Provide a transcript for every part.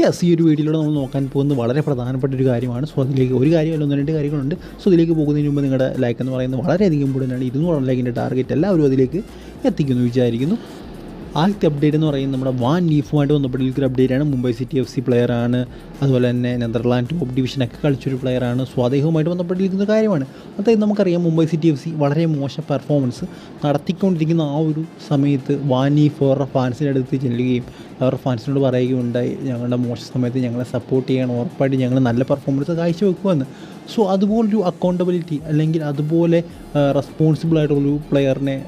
Yes ഈ ഒരു വീഡിയോയിലൂടെ നമ്മൾ നോക്കാൻ പോകുന്നത് വളരെ പ്രധാനപ്പെട്ട ഒരു കാര്യമാണ്. സോ അതിലേക്ക് ഒരു കാര്യമല്ല ഒന്ന് രണ്ട് കാര്യങ്ങളുണ്ട്. സോ ഇതിലേക്ക് പോകുന്നതിന് മുമ്പ് നിങ്ങളുടെ ലൈക്ക് എന്ന് പറയുന്നത് വളരെയധികം ഇമ്പോർട്ടന്റ് ആണ് ഇരുന്നൂറ് ലൈക്കിന്റെ ടാർഗറ്റ് എല്ലാവരും അതിലേക്ക് എത്തിക്കുന്നു വിചാരിക്കുന്നു. ആദ്യത്തെ അപ്ഡേറ്റ് എന്ന് പറയുന്നത് നമ്മുടെ വാൻ നീഫുമായിട്ട് ബന്ധപ്പെട്ടിരിക്കുന്ന അപ്ഡേറ്റ് ആണ്. മുംബൈ സിറ്റി എഫ് സി ആണ്. അതുപോലെ തന്നെ നെതർലാൻഡ് ടോപ്പ് ഡിവിഷനൊക്കെ കളിച്ചൊരു പ്ലെയർ ആണ്. അദ്ദേഹവുമായിട്ട് ബന്ധപ്പെട്ടിരിക്കുന്ന കാര്യമാണ്. അതായത് നമുക്കറിയാം മുംബൈ സിറ്റി എഫ് സി വളരെ മോശം പെർഫോമൻസ് നടത്തിക്കൊണ്ടിരിക്കുന്ന ആ ഒരു സമയത്ത് വാൻ ലീഫ് അവരുടെ ഫാൻസിന്റെ അടുത്ത് ചെല്ലുകയും അവരുടെ ഫാൻസിനോട് പറയുകയും ഉണ്ടായി ഞങ്ങളുടെ മോശം സമയത്ത് ഞങ്ങളെ സപ്പോർട്ട് ചെയ്യണം. ഉറപ്പായിട്ട് ഞങ്ങൾ നല്ല പെർഫോമൻസ് കാഴ്ചവെക്കുമെന്ന്. സോ അതുപോലൊരു അക്കൗണ്ടബിലിറ്റി അല്ലെങ്കിൽ അതുപോലെ റെസ്പോൺസിബിൾ ആയിട്ടുള്ളൊരു പ്ലെയറിനെ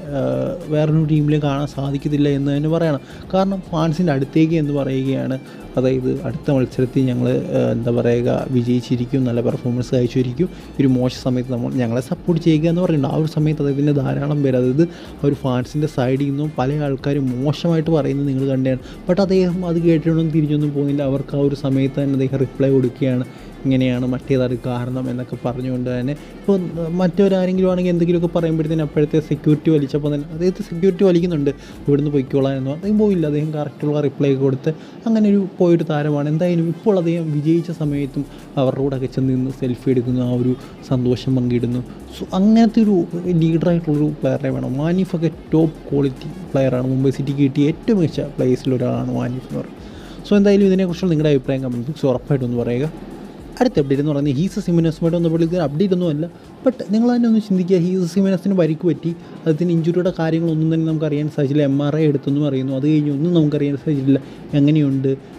വേറൊരു ടീമിൽ കാണാൻ സാധിക്കത്തില്ല എന്ന് തന്നെ പറയണം. കാരണം ഫാൻസിന്റെ അടുത്തേക്ക് എന്ന് പറയുകയാണ്. അതായത് അടുത്ത മത്സരത്തിൽ ഞങ്ങൾ എന്താ പറയുക വിജയിച്ചിരിക്കും നല്ല പെർഫോമൻസ് അയച്ചിരിക്കും ഒരു മോശ സമയത്ത് നമ്മൾ ഞങ്ങളെ സപ്പോർട്ട് ചെയ്യുക എന്ന് പറയുന്നുണ്ട്. ആ ഒരു സമയത്ത് അദ്ദേഹത്തിന്റെ ധാരാളം പേര് അതായത് ആ ഒരു ഫാൻസിന്റെ സൈഡിൽ നിന്നും പല ആൾക്കാരും മോശമായിട്ട് പറയുന്നത് നിങ്ങൾ കണ്ടാണ് ബട്ട് അദ്ദേഹം അത് കേട്ടിട്ടൊന്നും തിരിഞ്ഞൊന്നും പോകുന്നില്ല. അവർക്ക് ആ ഒരു സമയത്ത് തന്നെ അദ്ദേഹം റിപ്ലൈ കൊടുക്കുകയാണ്. ഇങ്ങനെയാണ് മറ്റേതാണ് കാരണം എന്നൊക്കെ പറഞ്ഞുകൊണ്ട് തന്നെ ഇപ്പോൾ മറ്റൊരാരെങ്കിലും ആണെങ്കിൽ എന്തെങ്കിലുമൊക്കെ പറയുമ്പോഴത്തേന് അപ്പോഴത്തെ സെക്യൂരിറ്റി വലിച്ചപ്പോൾ തന്നെ അദ്ദേഹത്തെ സെക്യൂരിറ്റി വലിക്കുന്നുണ്ട്. ഇവിടുന്ന് പൊയ്ക്കോളാൻ എന്ന് അദ്ദേഹം പോയില്ല. അദ്ദേഹം കറക്റ്റുള്ള റിപ്ലൈ കൊടുത്ത് അങ്ങനെ ഒരു പോയൊരു താരമാണ്. എന്തായാലും ഇപ്പോൾ അദ്ദേഹം വിജയിച്ച സമയത്തും അവരുടെ കൂടെ ഒക്കെ ചെന്ന് നിന്ന് സെൽഫി എടുക്കുന്നു ആ ഒരു സന്തോഷം പങ്കിടുന്നു. സോ അങ്ങനത്തെ ഒരു ലീഡറായിട്ടുള്ളൊരു പ്ലെയറെ വേണം. മാനിഫൊക്കെ ടോപ്പ് ക്വാളിറ്റി പ്ലെയറാണ് മുംബൈ സിറ്റി കിട്ടിയ ഏറ്റവും മികച്ച പ്ലേസിലൊരാളാണ് മാനിഫ് എന്ന് പറയുന്നത്. സോ എന്തായാലും ഇതിനെക്കുറിച്ചുള്ള നിങ്ങളുടെ അഭിപ്രായം കമന്റ് ഉറപ്പായിട്ടൊന്ന് പറയുക. അടുത്ത അപ്ഡേറ്റ് എന്ന് പറയുന്നത് ഹീസ സിമിനസുമായിട്ട് ബന്ധപ്പെട്ട് അപ്ഡേറ്റ് ഒന്നും അല്ല. ബട്ട് നിങ്ങൾ തന്നെ ഒന്ന് ചിന്തിക്കുക ഹീസ സിമിനസിന് പരിക്ക് പറ്റി. അതിന് ഇഞ്ചുറിയുടെ കാര്യങ്ങളൊന്നും തന്നെ നമുക്ക് അറിയാൻ സാധിച്ചില്ല. എം ആർ ഐ എടുത്തൊന്നും അറിയുന്നു. അത് കഴിഞ്ഞ് ഒന്നും നമുക്കറിയാൻ സാധിച്ചില്ല. എങ്ങനെയുണ്ട്?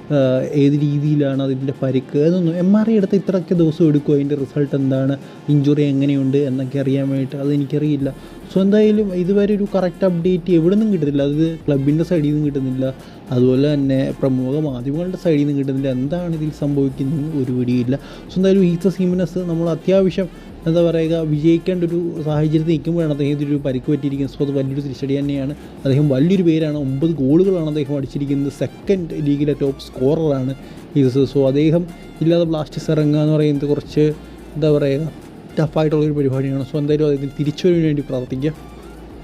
ഏത് രീതിയിലാണ് അതിന്റെ പരിക്ക്? അതൊന്നും എം ആർ ഐ എടുത്ത് ഇത്രയൊക്കെ ദിവസം എടുക്കും അതിന്റെ റിസൾട്ട് എന്താണ്? ഇഞ്ചുറി എങ്ങനെയുണ്ട്? എന്നൊക്കെ അറിയാൻ വേണ്ടിയിട്ട് അത് എനിക്കറിയില്ല സോ എന്തായാലും ഇതുവരെ ഒരു കറക്റ്റ് അപ്ഡേറ്റ് എവിടെ നിന്നും കിട്ടുന്നില്ല. അത് ക്ലബിന്റെ സൈഡിൽ നിന്നും കിട്ടുന്നില്ല. അതുപോലെ തന്നെ പ്രമുഖ മാധ്യമങ്ങളുടെ സൈഡിൽ നിന്നും കിട്ടുന്നില്ല. എന്താണ് ഇതിൽ സംഭവിക്കുന്നത് ഒരു പിടിയില്ല. സോ എന്തായാലും ഈസ സീമിനസ് നമ്മൾ അത്യാവശ്യം എന്താ പറയുക വിജയിക്കേണ്ട ഒരു സാഹചര്യത്തിൽ നിൽക്കുമ്പോഴാണ് അദ്ദേഹത്തിന് ഒരു പരിക്ക് പറ്റിയിരിക്കുന്നത്. സോ അത് വലിയൊരു തിരിച്ചടി തന്നെയാണ്. അദ്ദേഹം വലിയൊരു പേരാണ്. ഒമ്പത് ഗോളുകളാണ് അദ്ദേഹം അടിച്ചിരിക്കുന്നത്. സെക്കൻഡ് ലീഗിലെ ടോപ്പ് സ്കോററാണ് ഈസ സോ അദ്ദേഹം ഇല്ലാതെ ബ്ലാസ്റ്റേഴ്സ് ഇറങ്ങുക എന്ന് പറയുന്നത് കുറച്ച് എന്താ പറയുക ടഫായിട്ടുള്ളൊരു പരിപാടിയാണ്. സോ എന്തായാലും അദ്ദേഹത്തിന് തിരിച്ചുവരവിന് വേണ്ടി പ്രാർത്ഥിക്കുക